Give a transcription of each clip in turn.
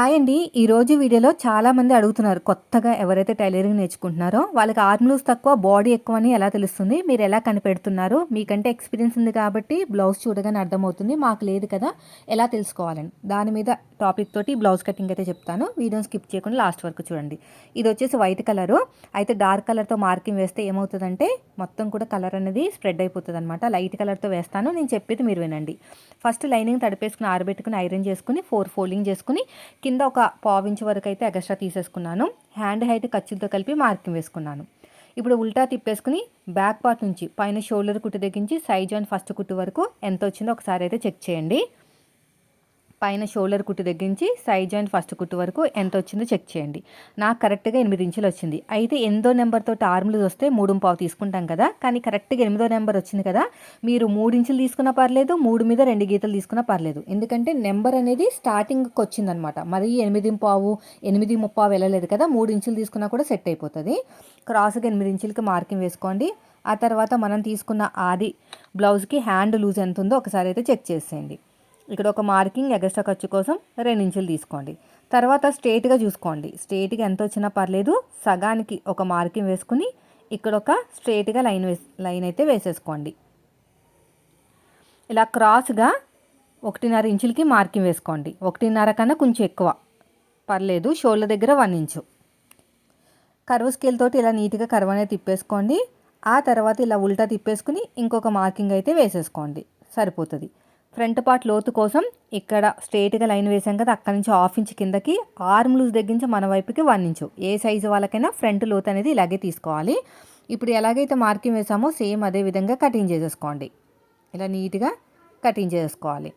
Hi అండి. ఈరోజు వీడియోలో చాలామంది అడుగుతున్నారు కొత్తగా ఎవరైతే టైలరింగ్ నేర్చుకుంటున్నారో వాళ్ళకి ఆర్మ్ లూస్ తక్కువ బాడీ ఎక్కువ అని ఎలా తెలుస్తుంది మీరు ఎలా కనిపెడుతున్నారు? మీకంటే ఎక్స్పీరియన్స్ ఉంది కాబట్టి బ్లౌజ్ చూడగానే అర్థమవుతుంది మాకు లేదు కదా ఎలా తెలుసుకోవాలని. దాని మీద టాపిక్ తోటి బ్లౌజ్ కటింగ్ అయితే చెప్తాను. వీడియోని స్కిప్ చేయకుండా లాస్ట్ వరకు చూడండి. ఇది వచ్చేసి వైట్ కలరు. అయితే డార్క్ కలర్తో మార్కింగ్ వేస్తే ఏమవుతుందంటే మొత్తం కూడా కలర్ అనేది స్ప్రెడ్ అయిపోతుంది అనమాట లైట్ కలర్తో వేస్తాను నేను చెప్పేది మీరు వినండి. ఫస్ట్ లైనింగ్ తడిపేసుకుని ఆరబెట్టుకుని ఐరన్ చేసుకుని ఫోర్ ఫోల్డింగ్ చేసుకుని కింద ఒక పావించి వరకు అయితే ఎగస్ట్రా తీసేసుకున్నాను. హ్యాండ్ హైట్ ఖర్చులతో కలిపి మార్కింగ్ వేసుకున్నాను. ఇప్పుడు ఉల్టా తిప్పేసుకుని బ్యాక్ పార్ట్ నుంచి పైన షోల్డర్ కుట్టు తగ్గించి సైజ్ అండ్ ఫస్ట్ కుట్టు వరకు ఎంత వచ్చిందో ఒకసారి అయితే చెక్ చేయండి. పైన షోల్డర్ కుట్టు తగ్గించి సైడ్ జాయింట్ ఫస్ట్ కుట్టు వరకు ఎంత వచ్చిందో చెక్ చేయండి. నాకు కరెక్ట్గా ఎనిమిది ఇంచులు వచ్చింది. అయితే ఎనిమిదో నెంబర్తో ఆర్మ్లు వస్తే మూడు పావు తీసుకుంటాం కదా. కానీ కరెక్ట్గా ఎనిమిదో నెంబర్ వచ్చింది కదా. మీరు మూడు ఇంచులు తీసుకున్నా పర్లేదు మూడు మీద రెండు గీతలు తీసుకున్నా పర్లేదు. ఎందుకంటే నెంబర్ అనేది స్టార్టింగ్కి వచ్చిందనమాట. మరి ఎనిమిది పావు ఎనిమిది ముప్పావు వెళ్ళలేదు కదా. మూడు ఇంచులు తీసుకున్నా కూడా సెట్ అయిపోతుంది. క్రాస్గా ఎనిమిది ఇంచులకి మార్కింగ్ వేసుకోండి. ఆ తర్వాత మనం తీసుకున్న ఆది బ్లౌజ్కి హ్యాండ్ లూజ్ ఎంత ఉందో ఒకసారి అయితే చెక్ చేసేయండి. ఇక్కడ ఒక మార్కింగ్ ఎగస్ట్రా ఖర్చు కోసం రెండు ఇంచులు తీసుకోండి. తర్వాత స్ట్రేట్గా చూసుకోండి. స్ట్రేట్గా ఎంత వచ్చినా పర్లేదు సగానికి ఒక మార్కింగ్ వేసుకుని ఇక్కడ ఒక స్ట్రేట్గా లైన్ వేస్ లైన్ అయితే వేసేసుకోండి. ఇలా క్రాస్గా ఒకటిన్నర ఇంచులకి మార్కింగ్ వేసుకోండి. ఒకటిన్నర కన్నా కొంచెం ఎక్కువ. పర్లేదు షోల్డర్ దగ్గర వన్ ఇంచు. కర్వ్ స్కేల్ తోటి ఇలా నీట్గా కర్వ్ అనేది తిప్పేసుకోండి. ఆ తర్వాత ఇలా ఉల్టా తిప్పేసుకుని ఇంకొక మార్కింగ్ అయితే వేసేసుకోండి. సరిపోతుంది. ఫ్రంట్ పార్ట్ లోతు కోసం ఇక్కడ స్ట్రేట్గా లైన్ వేసాం కదా అక్కడి నుంచి హాఫ్ ఇంచ్ కిందకి ఆర్మ్ లూజ్ దగ్గర నుంచి మన వైపుకి వన్ ఇంచు. ఏ సైజు వాళ్ళకైనా ఫ్రంట్ లోతు అనేది ఇలాగే తీసుకోవాలి. ఇప్పుడు ఎలాగైతే మార్కింగ్ వేసామో సేమ్ అదే విధంగా కటింగ్ చేసేసుకోండి. ఇలా నీట్గా కటింగ్ చేసుకోవాలి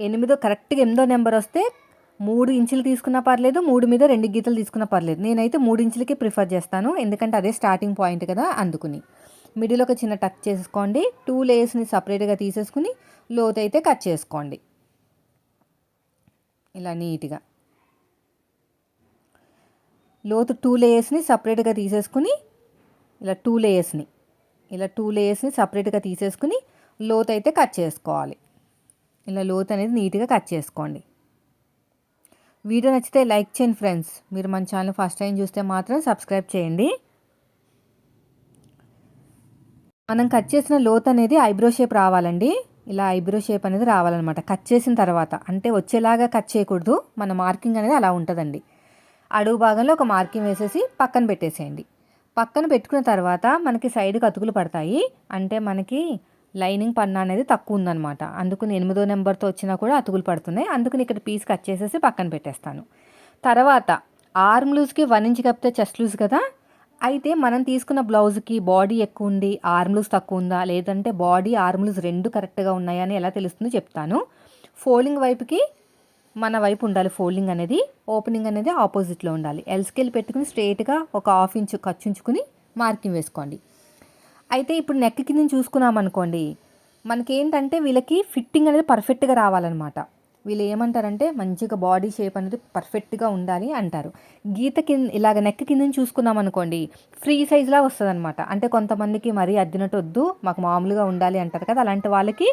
ఎనిమిదో కరెక్ట్గా ఎనిమిదో నెంబర్ వస్తే మూడు ఇంచులు తీసుకున్నా పర్లేదు మూడు మీద రెండు గీతలు తీసుకున్నా పర్లేదు. నేనైతే మూడు ఇంచులకి ప్రిఫర్ చేస్తాను ఎందుకంటే అదే స్టార్టింగ్ పాయింట్ కదా అందుకుని. మిడిల్ ఒక చిన్న టక్ చేసుకోండి. టూ లేయర్స్ని సపరేట్గా తీసేసుకుని లోతు అయితే కట్ చేసుకోండి. ఇలా నీట్గా. లోతు టూ లేయర్స్ని సపరేట్గా తీసేసుకుని ఇలా టూ లేయర్స్ని ఇలా టూ లేయర్స్ని సపరేట్గా తీసేసుకుని లోతు అయితే కట్ చేసుకోవాలి. ఇలా లోతు అనేది నీట్గా కట్ చేసుకోండి. వీడియో నచ్చితే లైక్ చేయండి ఫ్రెండ్స్. మీరు మన ఛానల్ ఫస్ట్ టైం చూస్తే మాత్రం సబ్స్క్రైబ్ చేయండి. మనం కట్ చేసిన లోత్ అనేది ఐబ్రో షేప్ రావాలండి. ఇలా ఐబ్రో షేప్ అనేది రావాలన్నమాట. కట్ చేసిన తర్వాత అంటే వచ్చేలాగా కట్ చేయకూడదు. మన మార్కింగ్ అనేది అలా ఉంటుందండి. అడుగు భాగంలో ఒక మార్కింగ్ వేసేసి పక్కన పెట్టేసేయండి. పక్కన పెట్టుకున్న తర్వాత మనకి సైడ్కి అతుకులు పడతాయి. అంటే మనకి లైనింగ్ పన్నా అనేది తక్కువ ఉందన్నమాట. అందుకని ఎనిమిదో నెంబర్తో వచ్చినా కూడా అతుకులు పడుతున్నాయి. అందుకని ఇక్కడ పీస్ కట్ చేసేసి పక్కన పెట్టేస్తాను. తర్వాత ఆర్మ్ లూజ్కి వన్ ఇంచ్ కప్పితే చెస్ట్ లూజ్ కదా? అయితే మనం తీసుకున్న బ్లౌజ్కి బాడీ ఎక్కువ ఉంది ఆర్మ్లూస్ తక్కువ ఉందా లేదంటే బాడీ ఆర్మ్లూస్ రెండు కరెక్ట్గా ఉన్నాయా అని ఎలా తెలుస్తుందో చెప్తాను. ఫోల్డింగ్ వైపుకి మన వైపు ఉండాలి ఫోల్డింగ్ అనేది. ఓపెనింగ్ అనేది ఆపోజిట్లో ఉండాలి. ఎల్స్కేల్ పెట్టుకుని స్ట్రేట్గా ఒక హాఫ్ ఇంచ్ ఖర్చుంచుకుని మార్కింగ్ వేసుకోండి. అయితే ఇప్పుడు నెక్ కింద చూసుకున్నాం అనుకోండి మనకేంటంటే వీళ్ళకి ఫిట్టింగ్ అనేది పర్ఫెక్ట్గా రావాలన్నమాట. వీళ్ళు ఏమంటారంటే మంచిగా బాడీ షేప్ అనేది పర్ఫెక్ట్గా ఉండాలి అంటారు. గీత కింద ఇలాగ నెక్ కింద చూసుకున్నాం అనుకోండి ఫ్రీ సైజ్లా వస్తుంది అనమాట అంటే కొంతమందికి మరీ అద్దినట్టు వద్దు మాకు మామూలుగా ఉండాలి అంటారు కదా అలాంటి వాళ్ళకి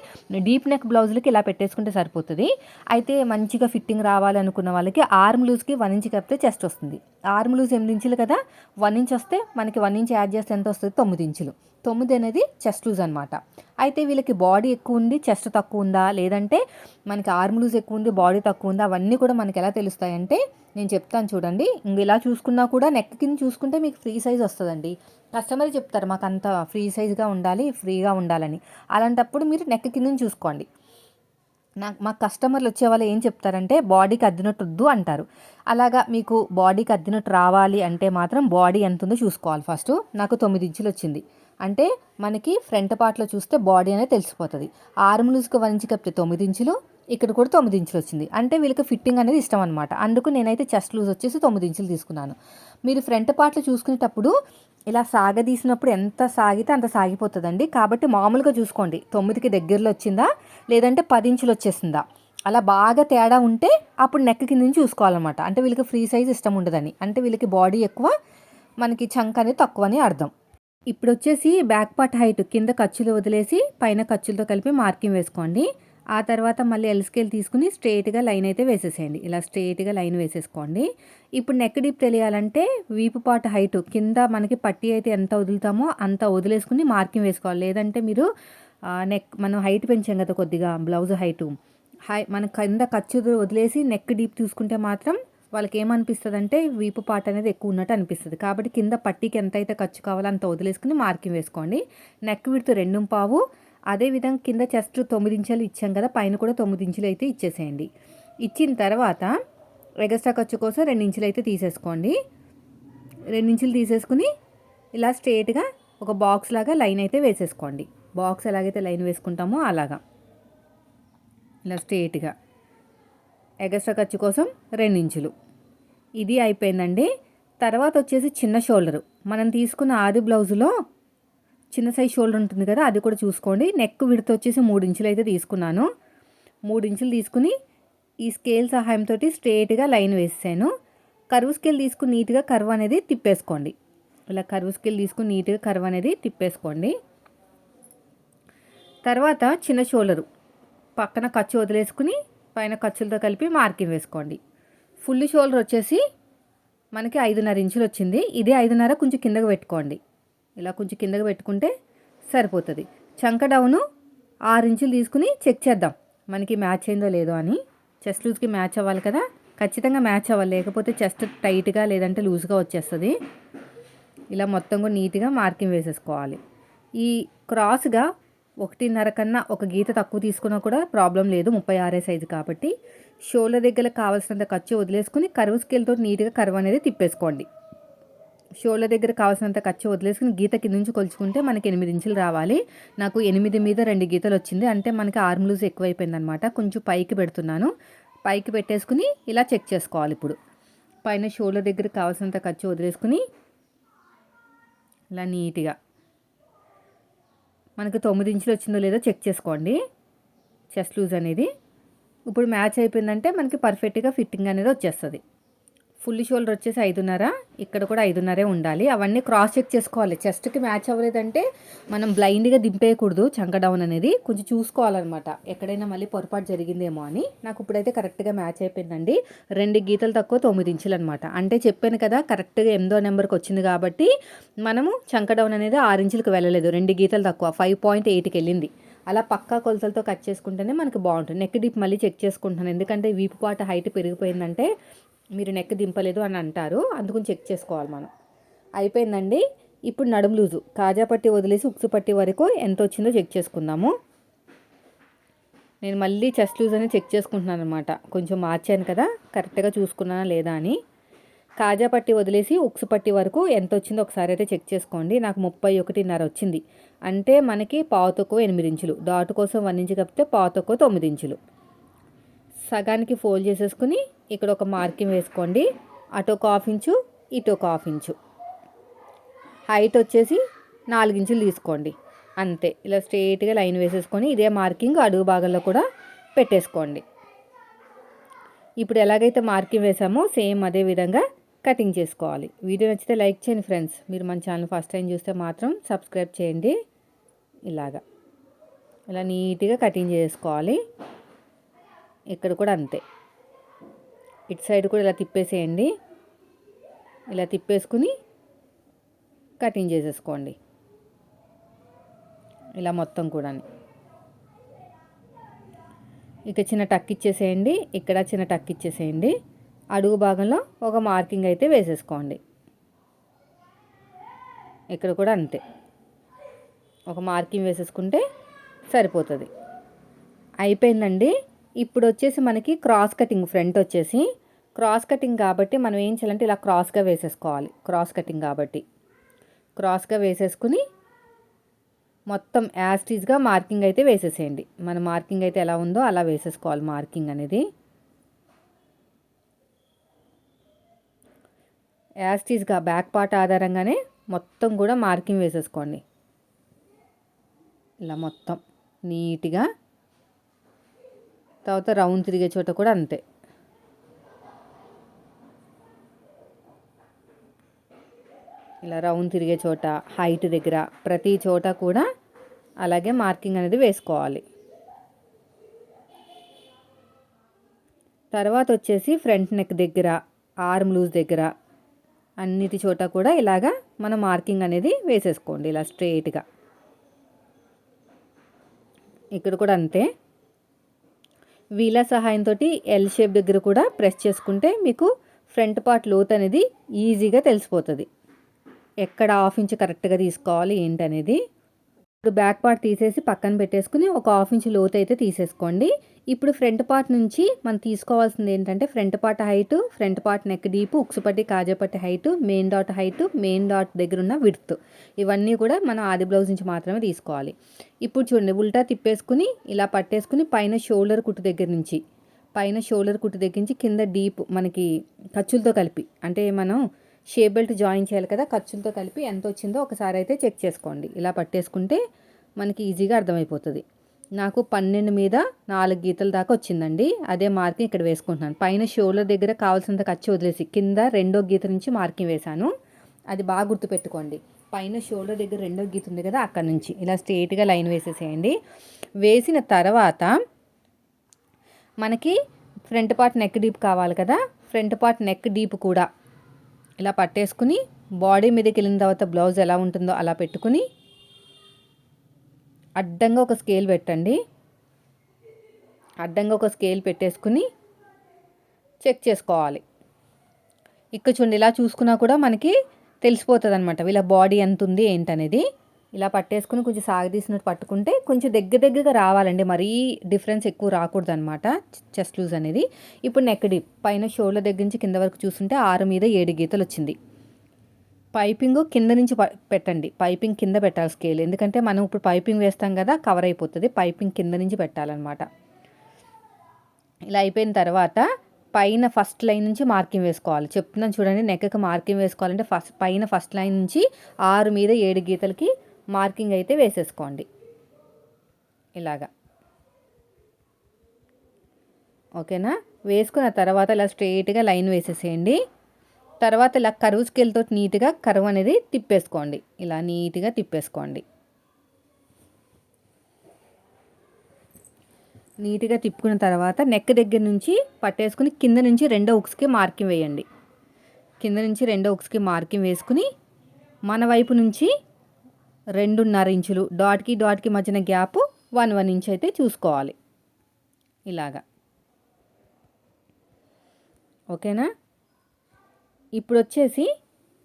డీప్ నెక్ బ్లౌజులకి ఇలా పెట్టేసుకుంటే సరిపోతుంది. అయితే మంచిగా ఫిట్టింగ్ రావాలి అనుకున్న వాళ్ళకి ఆర్మ్ లూజ్కి వన్ ఇంచ్ కప్పితే చెస్ట్ వస్తుంది. ఆర్మ్ లూజ్ ఎనిమిది ఇంచులు కదా వన్ ఇంచ్ వస్తే మనకి వన్ ఇంచ్ యాడ్ చేస్తే ఎంత వస్తుంది? తొమ్మిది ఇంచులు. తొమ్మిది అనేది చెస్ట్ లూజ్ అనమాట అయితే వీళ్ళకి బాడీ ఎక్కువ ఉంది చెస్ట్ తక్కువ ఉందా లేదంటే మనకి ఆర్మ్ లూజ్ ఎక్కువ ఉంది బాడీ తక్కువ ఉందా అవన్నీ కూడా మనకి ఎలా తెలుస్తాయంటే నేను చెప్తాను చూడండి. ఇంక ఇలా చూసుకున్నా కూడా నెక్ కింద చూసుకుంటే మీకు ఫ్రీ సైజ్ వస్తుందండి. కస్టమర్ చెప్తారు మాకు అంత ఫ్రీ సైజ్గా ఉండాలి ఫ్రీగా ఉండాలని. అలాంటప్పుడు మీరు నెక్ కింద చూసుకోండి. నాకు మా కస్టమర్లు వచ్చే వాళ్ళు ఏం చెప్తారంటే బాడీకి అద్దినట్టు వద్దు అంటారు. అలాగా మీకు బాడీకి అద్దినట్టు రావాలి అంటే మాత్రం బాడీ ఎంత ఉందో చూసుకోవాలి ఫస్ట్. నాకు తొమ్మిది ఇంచులు వచ్చింది. అంటే మనకి ఫ్రంట్ పార్ట్లో చూస్తే బాడీ అనేది తెలిసిపోతుంది. ఆర్మ్ లూజ్కి వన్ ఇంచు కప్పితే తొమ్మిది ఇంచులు ఇక్కడ కూడా తొమ్మిది ఇంచులు వచ్చింది. అంటే వీళ్ళకి ఫిట్టింగ్ అనేది ఇష్టం అనమాట అందుకు నేనైతే చెస్ట్ లూజ్ వచ్చేసి తొమ్మిది ఇంచులు తీసుకున్నాను. మీరు ఫ్రంట్ పార్ట్లో చూసుకునేటప్పుడు ఇలా సాగదీసినప్పుడు ఎంత సాగితే అంత సాగిపోతుందండి. కాబట్టి మామూలుగా చూసుకోండి. తొమ్మిదికి దగ్గరలో వచ్చిందా లేదంటే పది ఇంచులు వచ్చేసిందా? అలా బాగా తేడా ఉంటే అప్పుడు నెక్ కింద నుంచి చూసుకోవాలన్నమాట. అంటే వీళ్ళకి ఫ్రీ సైజ్ ఇష్టం ఉండదని. అంటే వీళ్ళకి బాడీ ఎక్కువ మనకి చంక్ అనేది తక్కువ అని అర్థం. ఇప్పుడు వచ్చేసి బ్యాక్ పార్ట్ హైట్ కింద ఖర్చులు వదిలేసి పైన ఖర్చులతో కలిపి మార్కింగ్ వేసుకోండి. ఆ తర్వాత మళ్ళీ ఎల్ స్కేల్ తీసుకుని స్ట్రేట్గా లైన్ అయితే వేసేసేయండి. ఇలా స్ట్రేట్గా లైన్ వేసేసుకోండి. ఇప్పుడు నెక్ డీప్ తెలియాలంటే వీపు పార్ట్ హైట్ కింద మనకి పట్టి అయితే ఎంత వదులుతామో అంత వదిలేసుకుని మార్కింగ్ వేసుకోవాలి. లేదంటే మీరు నెక్ మనం హైట్ పెంచాం కదా కొద్దిగా బ్లౌజ్ హైటు హై మన కింద ఖర్చు వదిలేసి నెక్ డీప్ చూసుకుంటే మాత్రం వాళ్ళకి ఏమనిపిస్తుంది అంటే వీపు పాట అనేది ఎక్కువ ఉన్నట్టు అనిపిస్తుంది. కాబట్టి కింద పట్టీకి ఎంత అయితే ఖర్చు కావాలో అంత వదిలేసుకుని మార్కింగ్ వేసుకోండి. నెక్ విడుతూ రెండు పావు. అదేవిధంగా కింద చెస్ట్ తొమ్మిది ఇంచులు ఇచ్చాం కదా పైన కూడా తొమ్మిది ఇంచులు అయితే ఇచ్చేసేయండి. ఇచ్చిన తర్వాత ఎగస్ట్రా ఖర్చు కోసం రెండు ఇంచులు అయితే తీసేసుకోండి. రెండు ఇంచులు తీసేసుకుని ఇలా స్ట్రేట్గా ఒక బాక్స్ లాగా లైన్ అయితే వేసేసుకోండి. బాక్స్ ఎలాగైతే లైన్ వేసుకుంటామో అలాగా. ఇలా స్ట్రేట్గా ఎగస్ట్రా ఖర్చు కోసం రెండించులు. ఇది అయిపోయిందండి. తర్వాత వచ్చేసి చిన్న షోల్డరు. మనం తీసుకున్న ఆది బ్లౌజులో చిన్న సైజ్ షోల్డర్ ఉంటుంది కదా అది కూడా చూసుకోండి. నెక్ విడత వచ్చేసి మూడు ఇంచులు అయితే తీసుకున్నాను. మూడు ఇంచులు తీసుకుని ఈ స్కేల్ సహాయంతో స్ట్రేట్గా లైన్ వేసాను కరువు స్కేల్ తీసుకుని నీట్గా కర్వ్ అనేది తిప్పేసుకోండి. ఇలా కరువు స్కేల్ తీసుకుని నీట్గా కర్వ్ అనేది తిప్పేసుకోండి. తర్వాత చిన్న షోల్డరు. పక్కన ఖర్చు వదిలేసుకుని పైన ఖర్చులతో కలిపి మార్కింగ్ వేసుకోండి. ఫుల్ షోల్డర్ వచ్చేసి మనకి ఐదున్నర ఇంచులు వచ్చింది. ఇదే ఐదున్నర కొంచెం కిందకు పెట్టుకోండి. ఇలా కొంచెం కిందకు పెట్టుకుంటే సరిపోతుంది. చంక డౌను ఆరు ఇంచులు తీసుకుని చెక్ చేద్దాం. మనకి మ్యాచ్ అయిందో లేదో అని. చెస్ట్ లూజ్కి మ్యాచ్ అవ్వాలి కదా. ఖచ్చితంగా మ్యాచ్ అవ్వాలి. లేకపోతే చెస్ట్ టైట్గా లేదంటే లూజ్గా వచ్చేస్తుంది. ఇలా మొత్తం కూడా నీట్గా మార్కింగ్ వేసేసుకోవాలి. ఈ క్రాస్గా ఒకటిన్నర కన్నా ఒక గీత తక్కువ తీసుకున్నా కూడా ప్రాబ్లం లేదు ముప్పై ఆరే సైజు కాబట్టి. షోల్డర్ దగ్గర కావాల్సినంత ఖర్చు వదిలేసుకుని కరువు స్కేల్తో నీట్గా కరువు అనేది తిప్పేసుకోండి. షోల్డర్ దగ్గర కావాల్సినంత ఖర్చు వదిలేసుకుని గీత కింద నుంచి కొలుచుకుంటే మనకి ఎనిమిది ఇంచులు రావాలి. నాకు ఎనిమిది మీద రెండు గీతలు వచ్చింది. అంటే మనకి ఆర్మ్ లూజ్ ఎక్కువైపోయిందనమాట కొంచెం పైకి పెడుతున్నాను. పైకి పెట్టేసుకుని ఇలా చెక్ చేసుకోవాలి ఇప్పుడు. పైన షోల్డర్ దగ్గర కావాల్సినంత ఖర్చు వదిలేసుకుని ఇలా నీట్గా మనకు తొమ్మిది ఇంచులు వచ్చిందో లేదో చెక్ చేసుకోండి. చెస్ట్ లూజ్ అనేది. ఇప్పుడు మ్యాచ్ అయిపోయిందంటే మనకి పర్ఫెక్ట్గా ఫిట్టింగ్ అనేది వచ్చేస్తుంది. ఫుల్ షోల్డర్ వచ్చేసి ఐదున్నర. ఇక్కడ కూడా ఐదున్నరే ఉండాలి. అవన్నీ క్రాస్ చెక్ చేసుకోవాలి. చెస్ట్కి మ్యాచ్ అవ్వలేదంటే మనం బ్లైండ్గా దింపేయకూడదు చంక డౌన్ అనేది. కొంచెం చూసుకోవాలన్నమాట. ఎక్కడైనా మళ్ళీ పొరపాటు జరిగిందేమో అని. నాకు ఇప్పుడైతే కరెక్ట్గా మ్యాచ్ అయిపోయిందండి. రెండు గీతలు తక్కువ తొమ్మిది ఇంచులు అనమాట అంటే చెప్పాను కదా కరెక్ట్గా ఎనిమిదో నెంబర్కి వచ్చింది కాబట్టి మనము చంక డౌన్ అనేది ఆరు ఇంచులకు వెళ్ళలేదు. రెండు గీతలు తక్కువ. ఫైవ్ పాయింట్ ఎయిట్కి వెళ్ళింది. అలా పక్కా కొలతలతో కట్ చేసుకుంటేనే మనకు బాగుంటుంది. నెక్ డిప్ మళ్ళీ చెక్ చేసుకుంటాను ఎందుకంటే వీపు పాట హైట్ పెరిగిపోయిందంటే మీరు నెక్ దింపలేదు అని అంటారు. అందుకని చెక్ చేసుకోవాలి మనం. అయిపోయిందండి. ఇప్పుడు నడుము లూజు. కాజా పట్టి వదిలేసి ఉక్సు పట్టి వరకు ఎంత వచ్చిందో చెక్ చేసుకుందాము. నేను మళ్ళీ చెస్ట్ లూజ్ అనేది చెక్ చేసుకుంటున్నాను అనమాట కొంచెం మార్చాను కదా. కరెక్ట్గా చూసుకున్నానా లేదా అని. కాజా పట్టి వదిలేసి ఉక్సు పట్టి వరకు ఎంత వచ్చిందో ఒకసారి అయితే చెక్ చేసుకోండి. నాకు ముప్పై ఒకటిన్నర వచ్చింది. అంటే మనకి పావు ఎనిమిది ఇంచులు. డాట్ కోసం వన్ ఇంచు కప్పితే పావు తొమ్మిది ఇంచులు. సగానికి ఫోల్డ్ చేసేసుకుని ఇక్కడ ఒక మార్కింగ్ వేసుకోండి. అటు ఒక హాఫ్ ఇంచు ఇటు ఒక హాఫ్ ఇంచు. హైట్ వచ్చేసి నాలుగించులు తీసుకోండి. అంతే. ఇలా స్ట్రేట్గా లైన్ వేసేసుకొని ఇదే మార్కింగ్ అడుగు భాగంలో కూడా పెట్టేసుకోండి. ఇప్పుడు ఎలాగైతే మార్కింగ్ వేసామో సేమ్ అదే విధంగా కటింగ్ చేసుకోవాలి. వీడియో నచ్చితే లైక్ చేయండి ఫ్రెండ్స్. మీరు మన ఛానల్ ఫస్ట్ టైం చూస్తే మాత్రం సబ్స్క్రైబ్ చేయండి. ఇలాగా. ఇలా నీట్గా కటింగ్ చేసుకోవాలి. ఇక్కడ కూడా అంతే. ఇటు సైడ్ కూడా ఇలా తిప్పేసేయండి. ఇలా తిప్పేసుకుని కటింగ్ చేసేసుకోండి. ఇలా మొత్తం కూడా ఇక చిన్న టక్ ఇచ్చేసేయండి. ఇక్కడ చిన్న టక్ ఇచ్చేసేయండి. అడుగు భాగంలో ఒక మార్కింగ్ అయితే వేసేసుకోండి. ఇక్కడ కూడా అంతే. ఒక మార్కింగ్ వేసేసుకుంటే సరిపోతుంది. అయిపోయిందండి. ఇప్పుడు వచ్చేసి మనకి క్రాస్ కటింగ్ ఫ్రంట్ వచ్చేసి క్రాస్ కటింగ్ కాబట్టి మనం ఏం చేయాలంటే ఇలా క్రాస్గా వేసేసుకోవాలి. క్రాస్ కటింగ్ కాబట్టి. క్రాస్గా వేసేసుకుని మొత్తం యాస్టీజ్గా మార్కింగ్ అయితే వేసేసేయండి. మన మార్కింగ్ అయితే ఎలా ఉందో అలా వేసేసుకోవాలి మార్కింగ్ అనేది. యాస్టీస్గా బ్యాక్ పార్ట్ ఆధారంగానే మొత్తం కూడా మార్కింగ్ వేసేసుకోండి. ఇలా మొత్తం నీట్గా తర్వాత రౌండ్ తిరిగే చోట కూడా అంతే. ఇలా రౌండ్ తిరిగే చోట హైట్ దగ్గర ప్రతి చోట కూడా అలాగే మార్కింగ్ అనేది వేసుకోవాలి. తర్వాత వచ్చేసి ఫ్రంట్ నెక్ దగ్గర ఆర్మ్ లూజ్ దగ్గర అన్నిటి చోట కూడా ఇలాగా మన మార్కింగ్ అనేది వేసేసుకోండి ఇలా స్ట్రైట్గా ఇక్కడ కూడా అంతే. వీల సహాయంతో ఎల్ షేప్ దగ్గర కూడా ప్రెస్ చేసుకుంటే మీకు ఫ్రంట్ పార్ట్ లోత్ అనేది ఈజీగా తెలిసిపోతుంది. ఎక్కడ హాఫ్ ఇంచ్ కరెక్ట్గా తీసుకోవాలి ఏంటనేది ఇప్పుడు బ్యాక్ పార్ట్ తీసేసి పక్కన పెట్టేసుకుని ఒక హాఫ్ ఇంచ్ లోతు అయితే తీసేసుకోండి. ఇప్పుడు ఫ్రంట్ పార్ట్ నుంచి మనం తీసుకోవాల్సింది ఏంటంటే front part height front part neck deep ఉక్సుపట్టి కాజాపట్టి height main dot height main dot దగ్గర ఉన్న విడ్త్. ఇవన్నీ కూడా మనం ఆది బ్లౌజ్ నుంచి మాత్రమే తీసుకోవాలి. ఇప్పుడు చూడండి ఉల్టా తిప్పేసుకుని ఇలా పట్టేసుకుని పైన షోల్డర్ కుట్టు దగ్గర నుంచి పైన షోల్డర్ కుట్టు దగ్గర నుంచి కింద డీప్ మనకి ఖర్చులతో కలిపి అంటే మనం షే బెల్ట్ జాయిన్ చేయాలి కదా ఖర్చులతో కలిపి ఎంత వచ్చిందో ఒకసారి అయితే చెక్ చేసుకోండి. ఇలా పట్టేసుకుంటే మనకి ఈజీగా అర్థమైపోతుంది. నాకు పన్నెండు మీద నాలుగు గీతల దాకా వచ్చిందండి. అదే మార్కింగ్ ఇక్కడ వేసుకుంటున్నాను. పైన షోల్డర్ దగ్గర కావాల్సినంత ఖర్చు వదిలేసి కింద రెండో గీత నుంచి మార్కింగ్ వేశాను. అది బాగా గుర్తుపెట్టుకోండి. పైన షోల్డర్ దగ్గర రెండో గీత ఉంది కదా అక్కడ నుంచి. ఇలా స్ట్రేట్గా లైన్ వేసేసేయండి. వేసిన తర్వాత మనకి ఫ్రంట్ పార్ట్ నెక్ డీప్ కావాలి కదా ఫ్రంట్ పార్ట్ నెక్ డీప్ కూడా ఇలా పట్టేసుకుని బాడీ మీదకి వెళ్ళిన తర్వాత బ్లౌజ్ ఎలా ఉంటుందో అలా పెట్టుకుని అడ్డంగా ఒక స్కేల్ పెట్టండి. అడ్డంగా ఒక స్కేల్ పెట్టేసుకుని చెక్ చేసుకోవాలి. ఇక్కడ చూడండి ఇలా చూసుకున్నా కూడా మనకి తెలిసిపోతుంది అనమాట వీళ్ళ బాడీ ఎంత ఉంది ఏంటనేది. ఇలా పట్టేసుకుని కొంచెం సాగదీసినట్టు పట్టుకుంటే కొంచెం దగ్గర దగ్గరగా రావాలండి. మరీ డిఫరెన్స్ ఎక్కువ రాకూడదు అనమాట చెస్ట్ లూజ్ అనేది. ఇప్పుడు నెక్ పైన షోల్డర్ దగ్గర నుంచి కింద వరకు చూస్తుంటే ఆరు మీద ఏడు గీతలు వచ్చింది. పైపింగ్ కింద నుంచి పెట్టండి. పైపింగ్ కింద పెట్టాలి స్కేల్ ఎందుకంటే మనం ఇప్పుడు పైపింగ్ వేస్తాం కదా కవర్ అయిపోతుంది. పైపింగ్ కింద నుంచి పెట్టాలన్నమాట. ఇలా అయిపోయిన తర్వాత పైన ఫస్ట్ లైన్ నుంచి మార్కింగ్ వేసుకోవాలి. చెప్తున్నాను చూడండి నెక్కకి మార్కింగ్ వేసుకోవాలంటే ఫస్ట్ పైన ఫస్ట్ లైన్ నుంచి ఆరు మీద ఏడు గీతలకి మార్కింగ్ అయితే వేసేసుకోండి. ఇలాగా. ఓకేనా? వేసుకున్న తర్వాత ఇలా స్ట్రైట్గా లైన్ వేసేసేయండి. తర్వాత ఇలా కరువు స్కేల్తో నీట్గా కరువు అనేది తిప్పేసుకోండి. ఇలా నీట్గా తిప్పేసుకోండి. నీట్గా తిప్పుకున్న తర్వాత నెక్ దగ్గర నుంచి పట్టేసుకుని కింద నుంచి రెండో ఉక్స్కి మార్కింగ్ వేయండి. కింద నుంచి రెండో ఉక్స్కి మార్కింగ్ వేసుకుని మన వైపు నుంచి రెండున్నర ఇంచులు డాట్కి డాట్కి మధ్యన గ్యాప్ వన్ వన్ ఇంచ్ అయితే చూసుకోవాలి. ఇలాగా. ఓకేనా? ఇప్పుడు వచ్చేసి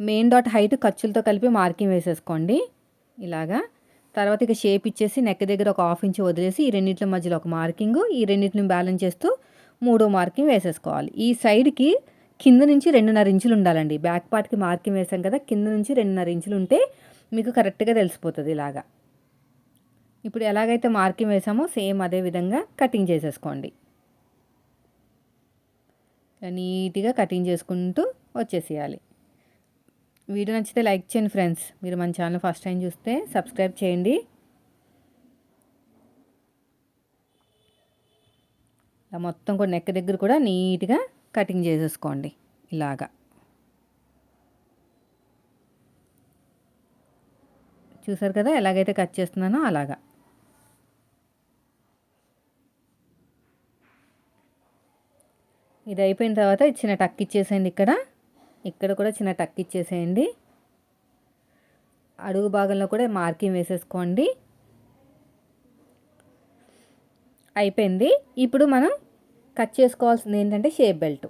మెయిన్ డాట్ హైట్ ఖర్చులతో కలిపి మార్కింగ్ వేసేసుకోండి. ఇలాగా. తర్వాత ఇక షేప్ ఇచ్చేసి నెక్ దగ్గర ఒక హాఫ్ ఇంచ్ వదిలేసి ఈ రెండింటి మధ్యలో ఒక మార్కింగ్ ఈ రెండింటిని బ్యాలెన్స్ చేస్తూ మూడో మార్కింగ్ వేసేసుకోవాలి. ఈ సైడ్కి కింద నుంచి రెండున్నర ఇంచులు ఉండాలండి. బ్యాక్ పార్ట్కి మార్కింగ్ వేసాం కదా కింద నుంచి రెండున్నర ఇంచులు ఉంటే మీకు కరెక్ట్గా తెలిసిపోతుంది ఇలాగా. ఇప్పుడు ఎలాగైతే మార్కింగ్ వేసామో సేమ్ అదే విధంగా కటింగ్ చేసేసుకోండి. నీట్గా కటింగ్ చేసుకుంటూ వచ్చేసేయాలి. వీడియో నచ్చితే లైక్ చేయండి ఫ్రెండ్స్. మీరు మన ఛానల్ ఫస్ట్ టైం చూస్తే సబ్స్క్రైబ్ చేయండి. మొత్తం కూడా నెక్ దగ్గర కూడా నీట్గా కటింగ్ చేసేసుకోండి ఇలాగా. చూసారు కదా ఎలాగైతే కట్ చేస్తున్నానో అలాగా. ఇది అయిపోయిన తర్వాత చిన్న టక్ ఇచ్చేసేయండి ఇక్కడ. ఇక్కడ కూడా చిన్న టక్ ఇచ్చేసేయండి. అడుగు భాగంలో కూడా మార్కింగ్ వేసేసుకోండి. అయిపోయింది. ఇప్పుడు మనం కట్ చేసుకోవాల్సింది ఏంటంటే షేప్ బెల్ట్.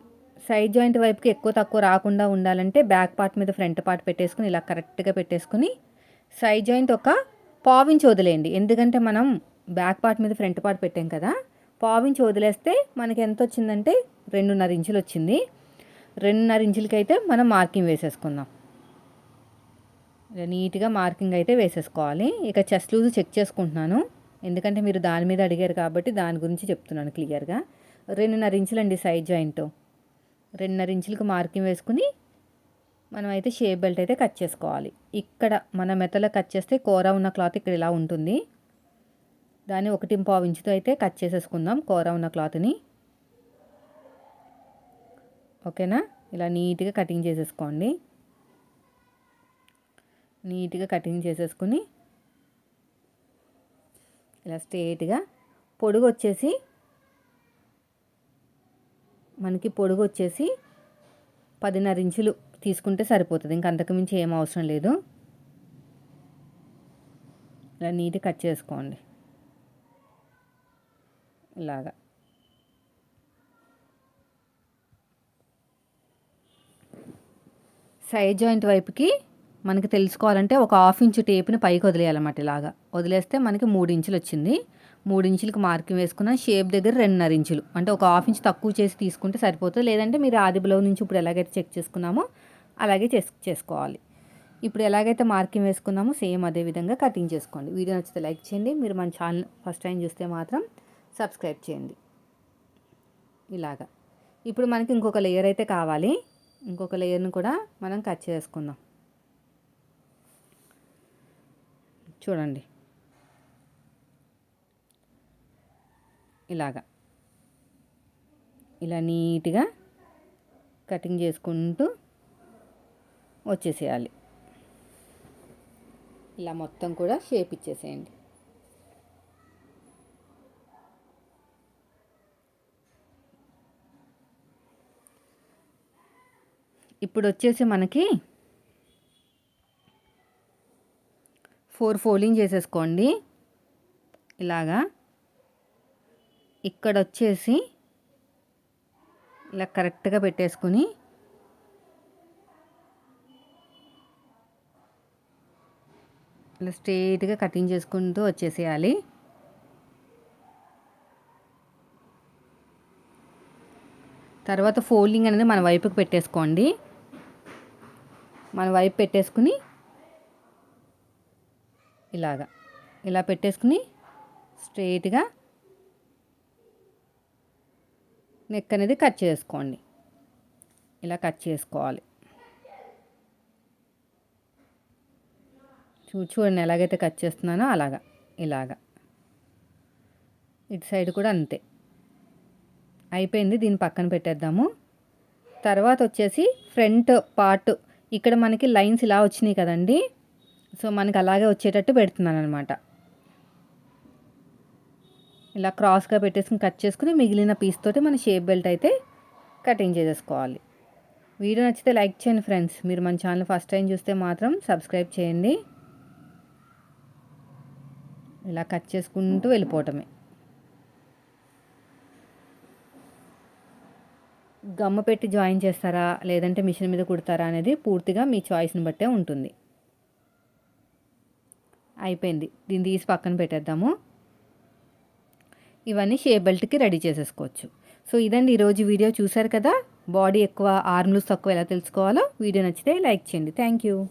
సైడ్ జాయింట్ వైపుకి ఎక్కువ తక్కువ రాకుండా ఉండాలంటే బ్యాక్ పార్ట్ మీద ఫ్రంట్ పార్ట్ పెట్టేసుకుని ఇలా కరెక్ట్గా పెట్టేసుకుని సైడ్ జాయింట్ ఒక పావించి వదిలేయండి. ఎందుకంటే మనం బ్యాక్ పార్ట్ మీద ఫ్రంట్ పార్ట్ పెట్టాం కదా పావించి వదిలేస్తే మనకి ఎంత వచ్చిందంటే రెండున్నర ఇంచులు వచ్చింది. రెండున్నర ఇంచులకి అయితే మనం మార్కింగ్ వేసేసుకుందాం. నీట్గా మార్కింగ్ అయితే వేసేసుకోవాలి. ఇక చెస్ట్ లూజ్ చెక్ చేసుకుంటున్నాను. ఎందుకంటే మీరు దాని మీద అడిగారు కాబట్టి దాని గురించి చెప్తున్నాను క్లియర్గా రెండున్నర ఇంచులండి సైడ్ జాయింట్ రెండున్నర ఇంచులకు మార్కింగ్ వేసుకుని మనం అయితే షేప్ బెల్ట్ అయితే కట్ చేసుకోవాలి. ఇక్కడ మన మెతలో కట్ చేస్తే కూర ఉన్న క్లాత్ ఇక్కడ ఇలా ఉంటుంది. దాన్ని ఒకటి పావు ఇంచుతో అయితే కట్ చేసేసుకుందాం కూర ఉన్న క్లాత్ని. ఓకేనా? ఇలా నీట్గా కటింగ్ చేసేసుకోండి. నీట్గా కటింగ్ చేసేసుకుని ఇలా స్ట్రేట్గా పొడుగు వచ్చేసి మనకి పొడుగు వచ్చేసి పదిన్నర ఇంచులు తీసుకుంటే సరిపోతుంది. ఇంక అంతకుమించి ఏం అవసరం లేదు. ఇలా నీట్గా కట్ చేసుకోండి. ఇలాగా. సైడ్ జాయింట్ వైపుకి మనకి తెలుసుకోవాలంటే ఒక హాఫ్ ఇంచు టేప్ని పైకి వదిలేయాలన్నమాట ఇలాగా. వదిలేస్తే మనకి మూడు ఇంచులు వచ్చింది. మూడు ఇంచులకు మార్కింగ్ వేసుకున్న షేప్ దగ్గర రెండున్నర ఇంచులు. అంటే ఒక హాఫ్ ఇంచ్ తక్కువ చేసి తీసుకుంటే సరిపోతుంది. లేదంటే మీరు ఆది బ్లౌజ్ నుంచి ఇప్పుడు ఎలాగైతే చెక్ చేసుకున్నామో అలాగే చేసు చేసుకోవాలి. ఇప్పుడు ఎలాగైతే మార్కింగ్ వేసుకున్నామో సేమ్ అదే విధంగా కటింగ్ చేసుకోండి. వీడియో నచ్చితే లైక్ చేయండి. మీరు మన ఛానల్ ఫస్ట్ టైం చూస్తే మాత్రం సబ్స్క్రైబ్ చేయండి. ఇలాగా. ఇప్పుడు మనకి ఇంకొక లేయర్ అయితే కావాలి. ఇంకొక లేయర్ని కూడా మనం కట్ చేసుకుందాం. చూడండి. ఇలాగా. ఇలా నీట్గా కటింగ్ చేసుకుంటూ వచ్చేసేయాలి. ఇలా మొత్తం కూడా షేప్ ఇచ్చేసేయండి. ఇప్పుడు వచ్చేసి మనకి ఫోర్ ఫోల్డింగ్ చేసేసుకోండి. ఇలాగా ఇక్కడ వచ్చేసి ఇలా కరెక్ట్గా పెట్టేసుకుని ఇలా స్ట్రైట్గా కటింగ్ చేసుకుంటూ వచ్చేసేయాలి. తర్వాత ఫోల్డింగ్ అనేది మన వైపుకి పెట్టేసుకోండి. మన వైపు పెట్టేసుకుని ఇలాగా. ఇలా పెట్టేసుకుని స్ట్రైట్గా నెక్ అనేది కట్ చేసుకోండి. ఇలా కట్ చేసుకోవాలి. చూ చూడండి ఎలాగైతే కట్ చేస్తున్నానో అలాగా ఇలాగా. ఇటు సైడ్ కూడా అంతే. అయిపోయింది దీన్ని పక్కన పెట్టేద్దాము. తర్వాత వచ్చేసి ఫ్రంట్ పార్ట్ ఇక్కడ మనకి లైన్స్ ఇలా వచ్చినాయి కదండి. సో మనకి అలాగే వచ్చేటట్టు పెడుతున్నాను అనమాట ఇలా క్రాస్గా పెట్టేసుకుని కట్ చేసుకుని మిగిలిన పీస్ తోటి మన షేప్ బెల్ట్ అయితే కటింగ్ చేసేసుకోవాలి. వీడియో నచ్చితే లైక్ చేయండి ఫ్రెండ్స్. మీరు మన ఛానల్ ఫస్ట్ టైం చూస్తే మాత్రం సబ్స్క్రైబ్ చేయండి. ఇలా కట్ చేసుకుంటూ వెళ్ళిపోవటమే. గమ్మ పెట్టి జాయిన్ చేస్తారా? లేదంటే మిషన్ మీద కుడతారా అనేది పూర్తిగా మీ చాయిస్ని బట్టే ఉంటుంది. అయిపోయింది. దీన్ని తీసి పక్కన పెట్టేద్దాము. ఇవన్నీ షేప్ బెల్ట్కి రెడీ చేసేసుకోవచ్చు. సో ఇదండి ఈరోజు వీడియో. చూసారు కదా? బాడీ ఎక్కువ ఆర్మ్లు తక్కువ ఎలా తెలుసుకోవాలో? వీడియో నచ్చితే లైక్ చేయండి. Thank you.